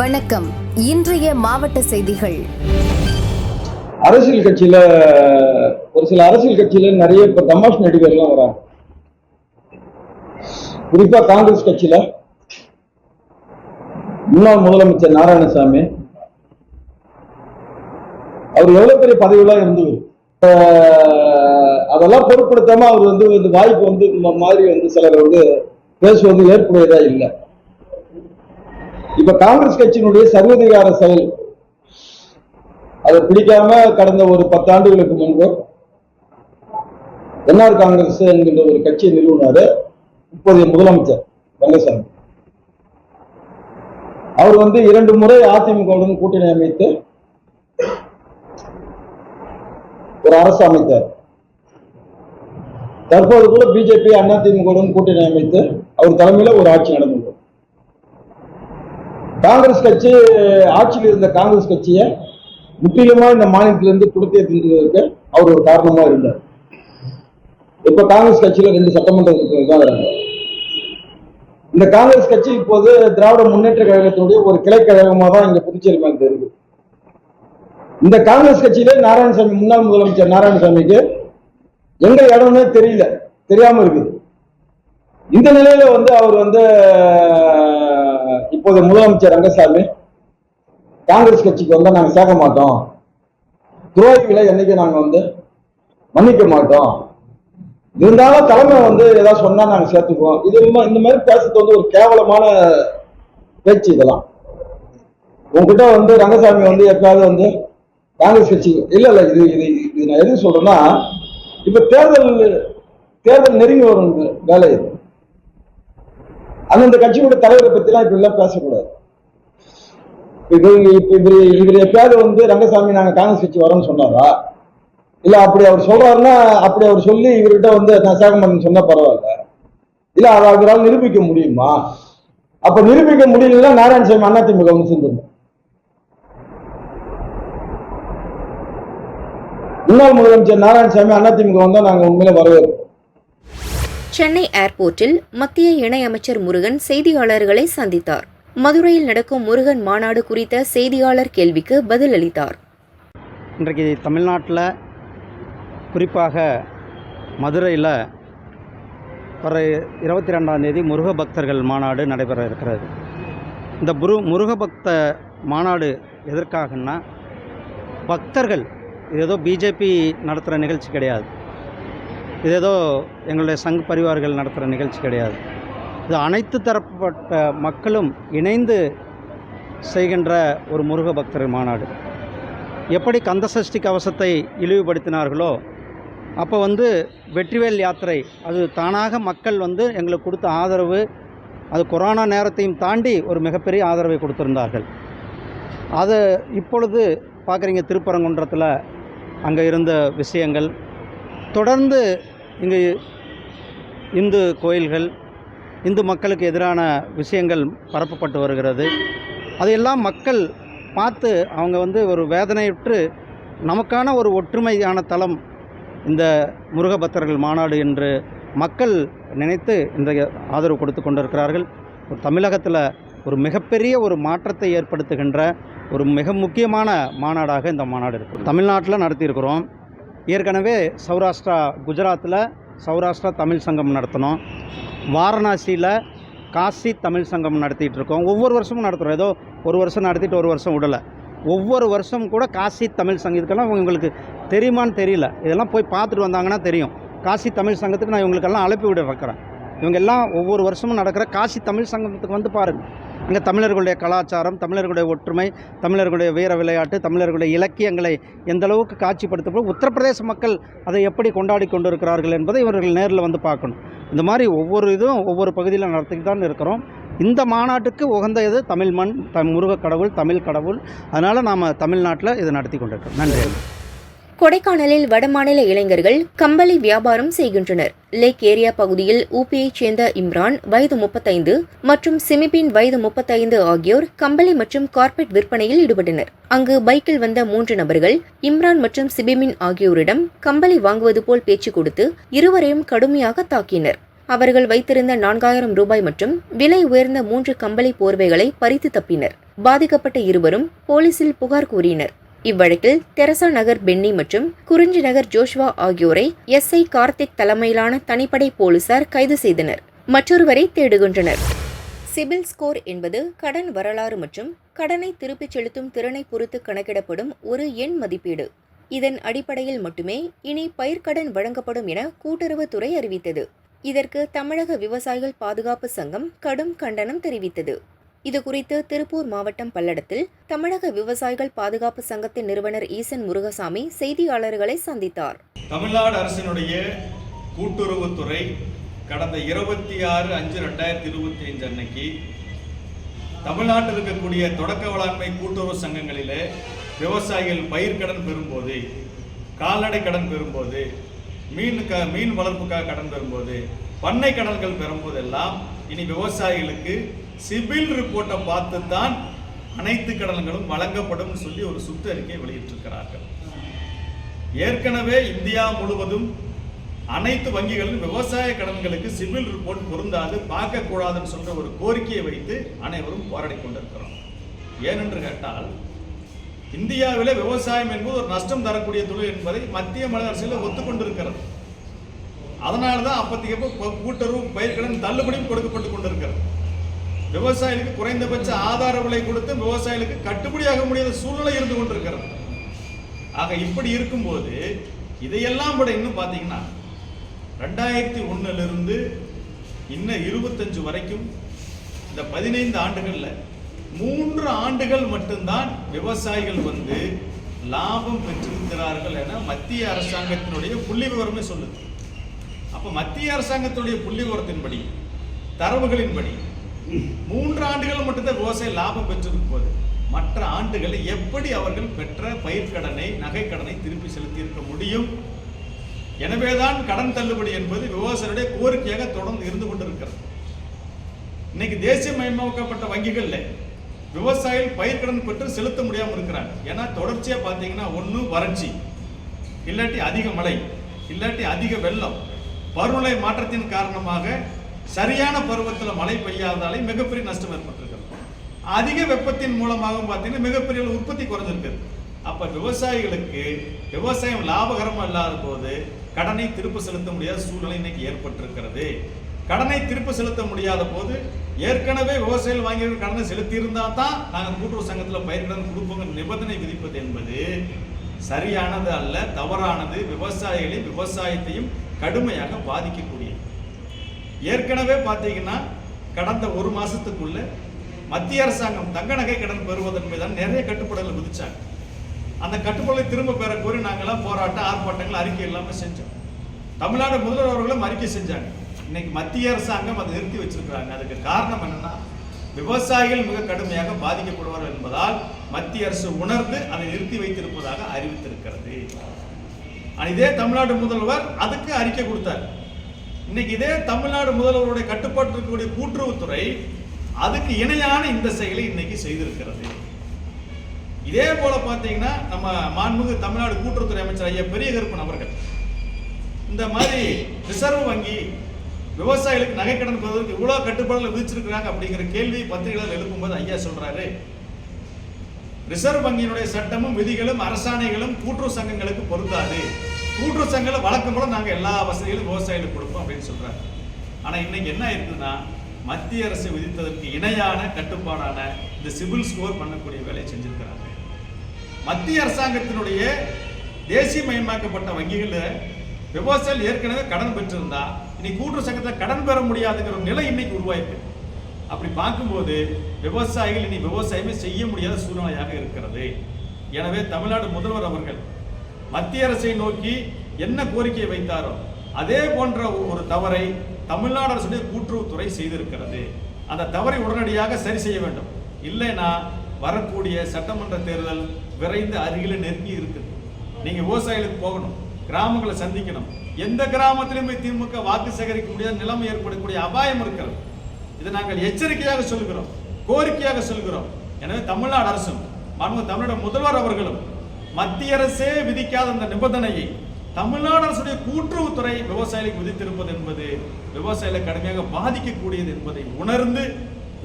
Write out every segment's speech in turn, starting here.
வணக்கம். இன்றைய மாவட்ட செய்திகள். அரசியல் கட்சியில ஒரு சில அரசியல் கட்சியில நிறைய இப்ப தமாஷ் நடிகர்லாம் வராங்க. குறிப்பா காங்கிரஸ் கட்சியில முன்னாள் முதலமைச்சர் நாராயணசாமி. அவர் எவ்வளவு பெரிய பதவியெல்லாம் இருந்தவர் அதெல்லாம் பொருட்படுத்தாம அவர் வந்து இந்த வாய்ப்பு வந்து இந்த மாதிரி வந்து சிலர் வந்து பேசுவது ஏற்புடையதா இல்லை. இப்ப காங்கிரஸ் கட்சியினுடைய சர்வதிகார செயல் அதை பிடிக்காம கடந்த ஒரு பத்தாண்டுகளுக்கு முன்பு என்ஆர் காங்கிரஸ் என்கின்ற ஒரு கட்சியை நிறுவனாரு இப்போதைய முதலமைச்சர் ரங்கசாமி அவர் வந்து இரண்டு முறை அதிமுகவுடன் கூட்டணி அமைத்து ஒரு அரசு அமைத்தார். தற்போது கூட பிஜேபி அதிமுகவுடன் கூட்டணி அமைத்து அவர் தலைமையில ஒரு ஆட்சி நடந்தது காங்கிரஸ் கட்சி ஆட்சியில் இருந்த காங்கிரஸ் கட்சியை முற்றிலுமா இந்த மாநிலத்திலிருந்து கொடுத்தே தீர்ந்ததற்கு அவர் ஒரு காரணமா இருந்தார். இப்ப காங்கிரஸ் கட்சியில ரெண்டு சட்டமன்ற உறுப்பினர் தான் இந்த காங்கிரஸ் கட்சி இப்போது திராவிட முன்னேற்ற கழகத்தினுடைய ஒரு கிளை கழகமாக தான் இங்க புதுச்சேரி மாநிலத்தில் இருக்கு இந்த காங்கிரஸ் கட்சியிலே நாராயணசாமி முன்னாள் முதலமைச்சர் நாராயணசாமிக்கு எங்க இடம்னே தெரியல. தெரியாம இருக்குது. இந்த நிலையில வந்து அவர் வந்து இப்போது முதலமைச்சர் ரங்கசாமி காங்கிரஸ் கட்சிக்கு வந்து நாங்கள் சேர்க்க மாட்டோம். துரோகிகளை என்னைக்கு நாங்கள் வந்து மன்னிக்க மாட்டோம். இருந்தாலும் தலைமை வந்து ஏதாவது சொன்னா நாங்கள் சேர்த்துக்குவோம். இது இந்த மாதிரி பேசுறது வந்து ஒரு கேவலமான பேச்சு இதெல்லாம். உங்ககிட்ட வந்து ரங்கசாமி வந்து எப்பயாவது வந்து காங்கிரஸ் கட்சி இல்லை இல்லை இது இது இது நான் எதுக்கு சொல்றேன்னா இப்போ தேர்தல் தேர்தல் நெருங்கி வரும் வேலை இது. அந்தந்த கட்சியோட தலைவரை பத்திலாம் இப்ப எல்லாம் பேசக்கூடாது. இது இப்ப இவர் எப்பயாவது வந்து ரங்கசாமி நாங்க காங்கிரஸ் கட்சி வரோம்னு சொன்னாரா? இல்ல அப்படி அவர் சொல்றாருன்னா அப்படி அவர் சொல்லி இவர்கிட்ட வந்து நான் பண்ண சொன்னா பரவாயில்ல. இல்ல அதை அவரால் நிரூபிக்க முடியுமா? அப்ப நிரூபிக்க முடியலன்னா நாராயணசாமி அதிமுக வந்து செஞ்சிருந்தோம் முன்னாள் முதலமைச்சர் நாராயணசாமி அதிமுக வந்தா நாங்க உண்மையில வரவேற்போம். சென்னை ஏர்போர்ட்டில் மத்திய இணையமைச்சர் முருகன் செய்தியாளர்களை சந்தித்தார். மதுரையில் நடக்கும் முருகன் மாநாடு குறித்த செய்தியாளர் கேள்விக்கு பதிலளித்தார். இன்றைக்கு தமிழ்நாட்டில் குறிப்பாக மதுரையில் வர இருபத்தி ரெண்டாம் தேதி முருக பக்தர்கள் மாநாடு நடைபெற இருக்கிறது. இந்த புரு முருக பக்த மாநாடு எதற்காகன்னா பக்தர்கள் ஏதோ பிஜேபி நடத்துகிற நிகழ்ச்சி கிடையாது. இது ஏதோ எங்களுடைய சங் பரிவார்கள் நடத்துகிற நிகழ்ச்சி கிடையாது. இது அனைத்து தரப்பட்ட மக்களும் இணைந்து செய்கின்ற ஒரு முருக பக்தர் மாநாடு. எப்படி கந்தசஷ்டி கவசத்தை இழிவுபடுத்தினார்களோ அப்போ வந்து வெற்றிவேல் யாத்திரை அது தானாக மக்கள் வந்து எங்களுக்கு கொடுத்த ஆதரவு அது கொரோனா நேரத்தையும் தாண்டி ஒரு மிகப்பெரிய ஆதரவை கொடுத்திருந்தார்கள். அது இப்பொழுது பார்க்குறீங்க திருப்பரங்குன்றத்தில் அங்கே இருந்த விஷயங்கள். தொடர்ந்து இங்கு இந்து கோயில்கள் இந்து மக்களுக்கு எதிரான விஷயங்கள் பரப்பப்பட்டு வருகிறது. அதையெல்லாம் மக்கள் பார்த்து அவங்க வந்து ஒரு வேதனையுற்று நமக்கான ஒரு ஒற்றுமையான தலம் இந்த முருகபக்தர்கள் மாநாடு என்று மக்கள் நினைத்து இந்த ஆதரவு கொடுத்து கொண்டிருக்கிறார்கள். ஒரு தமிழகத்தில் ஒரு மிகப்பெரிய ஒரு மாற்றத்தை ஏற்படுத்துகின்ற ஒரு மிக முக்கியமான மாநாடாக இந்த மாநாடு இருக்குது தமிழ்நாட்டில் நடத்தியிருக்கிறோம். ஏற்கனவே சௌராஷ்டிரா குஜராத்தில் சௌராஷ்டிரா தமிழ் சங்கம் நடத்தினோம். வாரணாசியில் காசி தமிழ் சங்கம் நடத்திட்டு இருக்கோம். ஒவ்வொரு வருஷமும் நடத்துகிறோம் ஏதோ ஒரு வருஷம் நடத்திட்டு ஒரு வருஷம் விடலை. ஒவ்வொரு வருஷம் கூட காசி தமிழ் சங்கத்துக்கெல்லாம் உங்களுக்கு தெரியுமான்னு தெரியல. இதெல்லாம் போய் பார்த்துட்டு வந்தாங்கன்னா தெரியும். காசி தமிழ் சங்கத்துக்கு நான் இவங்களுக்கெல்லாம் அழைப்பு விட வைக்கிறேன். இவங்க எல்லாம் ஒவ்வொரு வருஷமும் நடக்கிற காசி தமிழ் சங்கத்துக்கு வந்து பாருங்கள் இங்கே தமிழர்களுடைய கலாச்சாரம் தமிழர்களுடைய ஒற்றுமை தமிழர்களுடைய வீர விளையாட்டு தமிழர்களுடைய இலக்கியங்களை எந்த அளவுக்கு காட்சிப்படுத்தப்படும் உத்தரப்பிரதேச மக்கள் அதை எப்படி கொண்டாடி கொண்டிருக்கிறார்கள் என்பதை இவர்கள் நேரில் வந்து பார்க்கணும். இந்த மாதிரி ஒவ்வொரு இதுவும் ஒவ்வொரு பகுதியில் நடத்திட்டு தான் இருக்கிறோம். இந்த மாநாட்டுக்கு உகந்த இது தமிழ் மண் த முருகக் கடவுள் தமிழ் கடவுள். அதனால் நாம் தமிழ்நாட்டில் இதை நடத்தி கொண்டிருக்கோம் நன்றி. கொடைக்கானலில் வடமாநில இளைஞர்கள் கம்பளி வியாபாரம் செய்கின்றனர். லேக் ஏரியா பகுதியில் ஊபியைச் சேர்ந்த இம்ரான் வயது முப்பத்தைந்து மற்றும் சிமிபின் வயது முப்பத்தைந்து ஆகியோர் கம்பளி மற்றும் கார்பெட் விற்பனையில் ஈடுபட்டனர். அங்கு பைக்கில் வந்த மூன்று நபர்கள் இம்ரான் மற்றும் சிபிமின் ஆகியோரிடம் கம்பளி வாங்குவது போல் பேச்சு கொடுத்து இருவரையும் கடுமையாக தாக்கினர். அவர்கள் வைத்திருந்த நான்காயிரம் ரூபாய் மற்றும் விலை உயர்ந்த மூன்று கம்பளி போர்வைகளை பறித்து தப்பினர். பாதிக்கப்பட்ட இருவரும் போலீசில் புகார் கூறினர். இவ்வழக்கில் தெரசா நகர் பென்னி மற்றும் குறிஞ்சி நகர் ஜோஷ்வா ஆகியோரை எஸ்ஐ கார்த்திக் தலைமையிலான தனிப்படை போலீசார் கைது செய்தனர். மற்றொருவரை தேடுகின்றனர். சிபில் ஸ்கோர் என்பது கடன் வரலாறு மற்றும் கடனை திருப்பிச் செலுத்தும் திறனை பொறுத்து கணக்கிடப்படும் ஒரு எண் மதிப்பீடு. இதன் அடிப்படையில் மட்டுமே இனி பயிர்க்கடன் வழங்கப்படும் என கூட்டுறவுத்துறை அறிவித்தது. இதற்கு தமிழக விவசாயிகள் பாதுகாப்பு சங்கம் கடும் கண்டனம் தெரிவித்தது. இது குறித்து திருப்பூர் மாவட்டம் பல்லடத்தில் தமிழக விவசாயிகள் பாதுகாப்பு சங்கத்தின் நிறுவனர் ஈசன் முருகசாமி செய்தியாளர்களை சந்தித்தார். தமிழ்நாடு அரசினுடைய கூட்டுறவுத்துறை கடந்த இருபத்தி ஆறு அஞ்சு ரெண்டாயிரத்தி இருபத்தி அஞ்சு அன்னைக்கு தமிழ்நாட்டில் இருக்கக்கூடிய தொடக்க வேளாண்மை கூட்டுறவு சங்கங்களிலே விவசாயிகள் பயிர்க்கடன் பெறும்போது கால்நடை கடன் பெறும்போது மீன் க மீன் வளர்ப்புக்காக கடன் பெறும்போது பண்ணை கடன்கள் பெறும்போதெல்லாம் இனி விவசாயிகளுக்கு சிபில் ரிப்போர்ட்டை பார்த்து தான் அனைத்து கடன்களும் வழங்கப்படும் சொல்லி ஒரு சுற்றறிக்கை வெளியிட்டிருக்கிறார்கள். ஏற்கனவே இந்தியா முழுவதும் அனைத்து வங்கிகளிலும் விவசாய கடன்களுக்கு சிவில் ரிப்போர்ட் பொருந்தாது பார்க்கக்கூடாதுன்னு சொல்ற ஒரு கோரிக்கையை வைத்து அனைவரும் போராடி கொண்டிருக்கிறோம். ஏனென்று கேட்டால் இந்தியாவில் விவசாயம் என்பது ஒரு நஷ்டம் தரக்கூடிய தொழில் என்பதை மத்திய மாநில அரசியல் ஒத்துக்கொண்டிருக்கிறது. அதனால தான் அப்பத்திக்கப்போ கூட்டுறவு பயிர்கடன் தள்ளுபடியும் கொடுக்கப்பட்டு கொண்டிருக்கிறது. விவசாயிகளுக்கு குறைந்தபட்ச ஆதார விலை கொடுத்து விவசாயிகளுக்கு கட்டுப்படியாக முடியாத சூழ்நிலை இருந்து கொண்டிருக்கிறது. ஆக இப்படி இருக்கும்போது இதையெல்லாம் கூட இன்னும் பார்த்தீங்கன்னா ரெண்டாயிரத்தி ஒன்னுலேருந்து இன்னும் இருபத்தஞ்சு வரைக்கும் இந்த பதினைந்து ஆண்டுகளில் மூன்று ஆண்டுகள் மட்டும்தான் விவசாயிகள் வந்து லாபம் பெற்றிருக்கிறார்கள் என மத்திய அரசாங்கத்தினுடைய புள்ளி விவரமே சொல்லுது. அப்போ மத்திய அரசாங்கத்தினுடைய புள்ளி விவரத்தின்படி தரவுகளின்படி மூன்று ஆண்டுகள் மட்டும்தான் விவசாய லாபம் பெற்றிருக்கும் போது மற்ற ஆண்டுகளில் எப்படி அவர்கள் பெற்ற பயிர்க்கடனை நகைக்கடனை திருப்பி செலுத்தி இருக்க முடியும்? எனவேதான் கடன் தள்ளுபடி என்பது விவசாயிகளுடைய கோரிக்கையாக தொடர்ந்து இருந்து கொண்டிருக்கிறது. இன்னைக்கு தேசியமயமாக்கப்பட்ட வங்கிகள்ல விவசாயிகள் பயிர்க்கடன் பெற்று செலுத்த முடியாமல் இருக்கிறாங்க. ஏன்னா தொடர்ச்சியா பார்த்தீங்கன்னா ஒன்று வறட்சி. இல்லாட்டி அதிக மழை. இல்லாட்டி அதிக வெள்ளம். பருவநிலை மாற்றத்தின் காரணமாக சரியான பருவத்தில் மழை பெய்யாததாலே மிகப்பெரிய நஷ்டம் ஏற்பட்டிருக்கிறது. அதிக வெப்பத்தின் மூலமாகவும் பார்த்தீங்கன்னா மிகப்பெரிய உற்பத்தி குறைஞ்சிருக்குது அப்ப விவசாயிகளுக்கு விவசாயம் லாபகரமா இல்லாத போது கடனை திருப்ப செலுத்த முடியாத சூழ்நிலை இன்னைக்கு ஏற்பட்டிருக்கிறது. கடனை திருப்ப செலுத்த முடியாத போது ஏற்கனவே விவசாயிகள் வாங்கியிருக்க கடனை செலுத்தியிருந்தா தான் நாங்கள் கூட்டுறவு சங்கத்தில் பயிர்கடன் கொடுப்போங்க நிபந்தனை விதிப்பது என்பது சரியானது அல்ல தவறானது. விவசாயிகளையும் விவசாயத்தையும் கடுமையாக பாதிக்கக்கூடும் ஏற்கனவே பார்த்தீங்கன்னா கடந்த ஒரு மாசத்துக்குள்ள மத்திய அரசாங்கம் தங்க நகை கடன் பெறுவதன் மீது நிறைய கட்டுப்பாடுகளை விதிச்சாங்க. அந்த கட்டுப்பாடுகளை திரும்ப பெற கோரி நாங்களாம் போராட்டம் ஆர்ப்பாட்டங்கள் அறிக்கை இல்லாமல் செஞ்சோம். தமிழ்நாடு முதல்வர் அவர்களும் அறிக்கை செஞ்சாங்க. இன்னைக்கு மத்திய அரசாங்கம் அதை நிறுத்தி வச்சிருக்கிறாங்க. அதுக்கு காரணம் என்னன்னா விவசாயிகள் மிக கடுமையாக பாதிக்கப்படுவார்கள் என்பதால் மத்திய அரசு உணர்ந்து அதை நிறுத்தி வைத்திருப்பதாக அறிவித்திருக்கிறது. இதே தமிழ்நாடு முதல்வர் அதுக்கு அறிக்கை கொடுத்தார். இன்னைக்கு இதே தமிழ்நாடு முதல்வருடைய கட்டுப்பாட்டு இருக்கக்கூடிய கூட்டுறவுத்துறை அதுக்கு இணையான இந்த செயலை இன்னைக்கு செய்திருக்கிறது. இதே போல பார்த்தீங்கன்னா நம்ம மாண்புமிகு தமிழ்நாடு கூட்டுறவுத்துறை அமைச்சர் ஐயா பெரிய கருப்பன் அவர்கள் இந்த மாதிரி ரிசர்வ் வங்கி விவசாயிகளுக்கு நகைக்கடன் பெறுவதற்கு இவ்வளவு கட்டுப்பாடுகள் விதிச்சிருக்கிறாங்க அப்படிங்கிற கேள்வி பத்திரிகைகள் எழுப்பும்போது ஐயா சொல்றாரு. ரிசர்வ் வங்கியினுடைய சட்டமும் விதிகளும் அரசாணைகளும் கூட்டுறவு சங்கங்களுக்கு பொருந்தாது. கூட்டுறவு சங்கங்களை வழக்கம் போல நாங்கள் எல்லா வசதிகளும் விவசாயிகளுக்கு கொடுப்போம் அப்படின்னு சொல்கிறாங்க ஆனால் இன்னைக்கு என்ன இருக்குதுன்னா மத்திய அரசு விதித்ததற்கு இணையான கட்டுப்பாடான இந்த சிபில் ஸ்கோர் பண்ணக்கூடிய வேலையை செஞ்சிருக்கிறாங்க. மத்திய அரசாங்கத்தினுடைய தேசிய மயமாக்கப்பட்ட வங்கிகளில் விவசாயிகள் ஏற்கனவே கடன் பெற்றிருந்தா இனி கூட்டுறவு சங்கத்தில் கடன் பெற முடியாதுங்கிற ஒரு நிலை இன்னைக்கு உருவாயிருக்கு. அப்படி பார்க்கும்போது விவசாயிகள் இனி விவசாயமே செய்ய முடியாத சூழ்நிலையாக இருக்கிறது. எனவே தமிழ்நாடு முதல்வர் அவர்கள் மத்திய அரசை நோக்கி என்ன கோரிக்கை வைத்தாரோ அதே போன்ற ஒரு தவறை தமிழ்நாடு அரசுடைய கூட்டுறவுத்துறை செய்திருக்கிறது. அந்த தவறை உடனடியாக சரி செய்ய வேண்டும். இல்லைன்னா வரக்கூடிய சட்டமன்ற தேர்தல் விரைந்து அருகில் நெருங்கி இருக்குது. நீங்கள் விவசாயிகளுக்கு போகணும் கிராமங்களை சந்திக்கணும். எந்த கிராமத்திலும் போய் திமுக வாக்கு சேகரிக்க முடியாத நிலைமை ஏற்படக்கூடிய அபாயம் இருக்கிறது. இதை நாங்கள் எச்சரிக்கையாக சொல்கிறோம் கோரிக்கையாக சொல்கிறோம். எனவே தமிழ்நாடு அரசும் மாண்பு தமிழக முதல்வர் அவர்களும் மத்திய அரசே விதிக்காத அந்த நிபந்தனையை தமிழ்நாடு அரசுடைய கூட்டுறவுத்துறை விவசாயிகளுக்கு விதித்திருப்பது என்பது விவசாயிகளை கடுமையாக பாதிக்கக்கூடியது என்பதை உணர்ந்து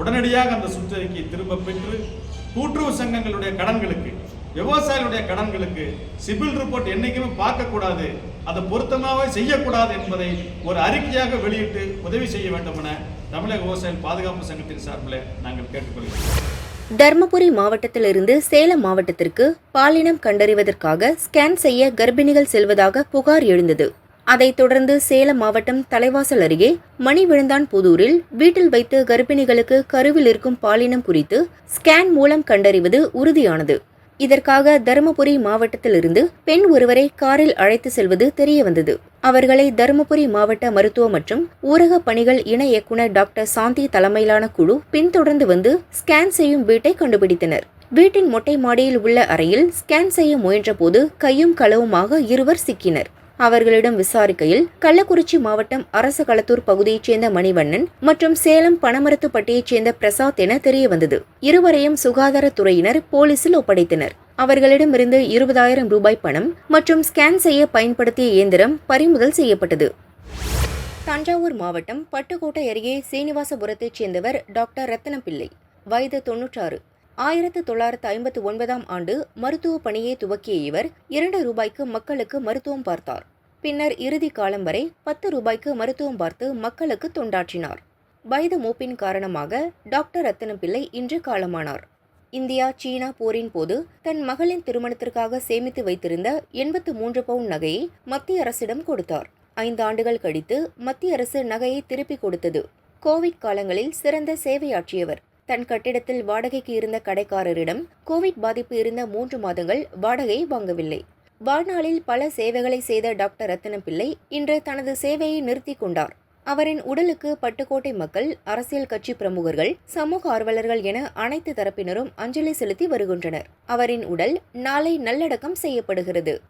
உடனடியாக அந்த சுற்றறிக்கையை திரும்ப பெற்று கூட்டுறவு சங்கங்களுடைய கடன்களுக்கு விவசாயிகளுடைய கடன்களுக்கு சிபில் ரிப்போர்ட் என்றைக்குமே பார்க்கக்கூடாது அதை பொருத்தமாகவே செய்யக்கூடாது என்பதை ஒரு அறிக்கையாக வெளியிட்டு உதவி செய்ய வேண்டும் என தமிழக விவசாயிகள் பாதுகாப்பு சங்கத்தின் சார்பில் நாங்கள் கேட்டுக்கொள்கிறோம். தர்மபுரி மாவட்டத்திலிருந்து சேலம் மாவட்டத்திற்கு பாலினம் கண்டறிவதற்காக ஸ்கேன் செய்ய கர்ப்பிணிகள் செல்வதாக புகார் எழுந்தது. அதைத் தொடர்ந்து சேலம் மாவட்டம் தலைவாசல் அருகே மணிவிழுந்தான் புதூரில் வீட்டில் வைத்து கர்ப்பிணிகளுக்கு கருவில் இருக்கும் பாலினம் குறித்து ஸ்கேன் மூலம் கண்டறிவது உறுதியானது. இதற்காக தருமபுரி மாவட்டத்திலிருந்து பெண் ஒருவரை காரில் அழைத்து செல்வது தெரியவந்தது. அவர்களை தருமபுரி மாவட்ட மருத்துவ மற்றும் ஊரக பணிகள் இணை இயக்குநர் டாக்டர் சாந்தி தலைமையிலான குழு பின்தொடர்ந்து வந்து ஸ்கேன் செய்யும் வீட்டை கண்டுபிடித்தனர். வீட்டின் மொட்டை மாடியில் உள்ள அறையில் ஸ்கேன் செய்ய முயன்றபோது கையும் களவுமாக இருவர் சிக்கினர். அவர்களிடம் விசாரிக்கையில் கள்ளக்குறிச்சி மாவட்டம் அரசகளத்தூர் பகுதியைச் சேர்ந்த மணிவண்ணன் மற்றும் சேலம் பனமரத்துப்பட்டியைச் சேர்ந்த பிரசாத் என தெரியவந்தது. இருவரையும் சுகாதாரத்துறையினர் போலீசில் ஒப்படைத்தனர். அவர்களிடமிருந்து இருபதாயிரம் ரூபாய் பணம் மற்றும் ஸ்கேன் செய்ய பயன்படுத்திய இயந்திரம் பறிமுதல் செய்யப்பட்டது. தஞ்சாவூர் மாவட்டம் பட்டுக்கோட்டை அருகே சீனிவாசபுரத்தைச் சேர்ந்தவர் டாக்டர் ரத்தனப்பிள்ளை. வயது தொன்னூற்றாறு ஆயிரத்து தொள்ளாயிரத்து ஐம்பத்து ஒன்பதாம் ஆண்டு மருத்துவ பணியை துவக்கிய இவர் இரண்டு ரூபாய்க்கு மக்களுக்கு மருத்துவம் பார்த்தார். பின்னர் இறுதி காலம் வரை பத்து ரூபாய்க்கு மருத்துவம் பார்த்து மக்களுக்கு தொண்டாற்றினார். வயது மூப்பின் காரணமாக டாக்டர் ரத்தனப்பிள்ளை இன்று காலமானார். இந்தியா சீனா போரின் போது தன் மகளின் திருமணத்திற்காக சேமித்து வைத்திருந்த எண்பத்து மூன்று பவுன் நகையை மத்திய அரசிடம் கொடுத்தார். ஐந்து ஆண்டுகள் கழித்து மத்திய அரசு நகையை திருப்பிக் கொடுத்தது. கோவிட் காலங்களில் சிறந்த சேவையாற்றியவர். தன் கட்டிடத்தில் வாடகைக்கு இருந்த கடைக்காரரிடம் கோவிட் பாதிப்பு இருந்த மூன்று மாதங்கள் வாடகை வாங்கவில்லை. வாழ்நாளில் பல சேவைகளை செய்த டாக்டர் ரத்தினப்பிள்ளை இன்று தனது சேவையை நிறுத்திக் கொண்டார். அவரின் உடலுக்கு பட்டுக்கோட்டை மக்கள் அரசியல் கட்சி பிரமுகர்கள் சமூக ஆர்வலர்கள் என அனைத்து தரப்பினரும் அஞ்சலி செலுத்தி வருகின்றனர். அவரின் உடல் நாளை நல்லடக்கம் செய்யப்படுகிறது.